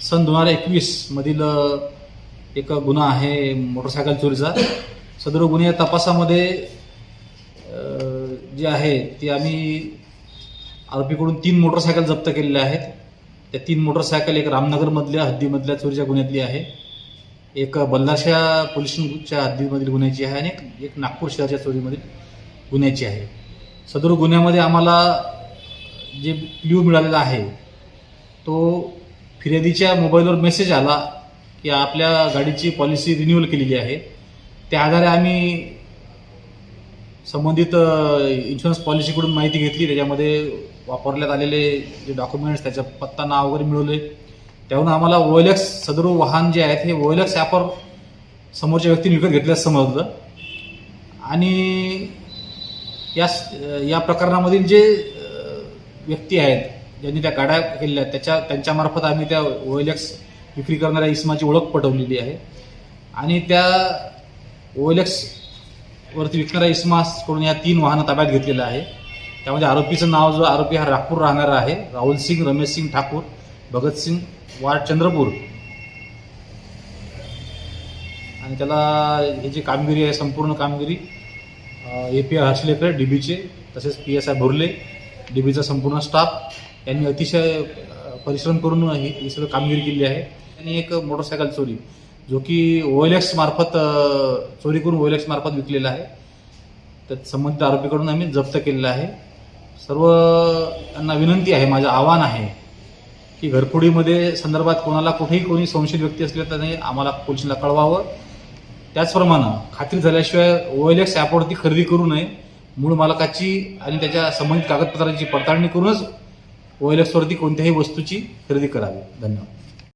सन दोन हजार एकवीस मधील एक गुन्हा आहे मोटरसायकल चोरीचा. सदर गुन्हे तपासामध्ये जे आहे ते आम्ही आरोपीकडून तीन मोटरसायकल जप्त केलेल्या आहेत. त्या तीन मोटरसायकल एक रामनगरमधल्या हद्दीमधल्या चोरीच्या गुन्ह्यातली आहे. एक बल्लारशा पोलीस स्टेशनच्या हद्दीमधील गुन्ह्याची आहे आणि एक- एक नागपूर शहराच्या चोरीमधील गुन्ह्याची आहे. सदर गुन्ह्यामध्ये आम्हाला जे क्ल्यू मिळालेला आहे तो फिर्यादीच्या मोबाईलवर मेसेज आला की आपल्या गाडीची पॉलिसी रिन्युअल केलेली आहे. त्या आधारे आम्ही संबंधित इन्शुरन्स पॉलिसीकडून माहिती घेतली. त्याच्यामध्ये वापरण्यात आलेले जे डॉक्युमेंट्स त्याचा पत्ता नाव वगैरे मिळवले. त्यावरून आम्हाला ओएलएक्स सदर वाहन जे आहेत हे ओएलएक्स ॲपवर समोरच्या व्यक्तीने विकत घेतल्यास समजलं. आणि या या प्रकरणामधील जे व्यक्ती आहेत ज्यांनी त्या गाड्या केलेल्या आहेत त्याच्या त्यांच्यामार्फत आम्ही त्या ओएलएक्स विक्री करणाऱ्या इसमाची ओळख पटवलेली आहे. आणि त्या ओएलएक्स वरती विकणाऱ्या इसमाकडून या तीन वाहनं ताब्यात घेतलेलं आहे त्यामध्ये आरोपीचं नाव जो आरोपी हा नागपूर राहणारा आहे राहुल सिंग रमेश सिंग ठाकूर. भगतसिंग वार्ड चंद्रपूर. आणि त्याला हे जी कामगिरी आहे संपूर्ण कामगिरी A P I Harshalekar D बीचे तसेच P S I Bhorle D बीचा संपूर्ण स्टाफ यांनी अतिशय परिश्रम करून ही ही सगळं कामगिरी केली आहे. आणि एक मोटरसायकल चोरी जो की ओएलएक्स मार्फत चोरी करून ओएलएक्स मार्फत विकलेला आहे. त्यात संबंधित आरोपीकडून आम्ही जप्त केलेला आहे. सर्व यांना विनंती आहे माझं आव्हान आहे की घरफोडीमध्ये संदर्भात कोणाला कुठेही कोणी संशयित व्यक्ती असल्या तर त्याने आम्हाला पोलिसांना कळवावं. त्याचप्रमाणे खात्री झाल्याशिवाय ओएलएक्स ॲपवरती खरेदी करू नये मूळ मालकाची आणि त्याच्या संबंधित कागदपत्रांची पडताळणी करूनच ओएलएक्सवरती कोणत्याही वस्तूची खरेदी करावी. धन्यवाद.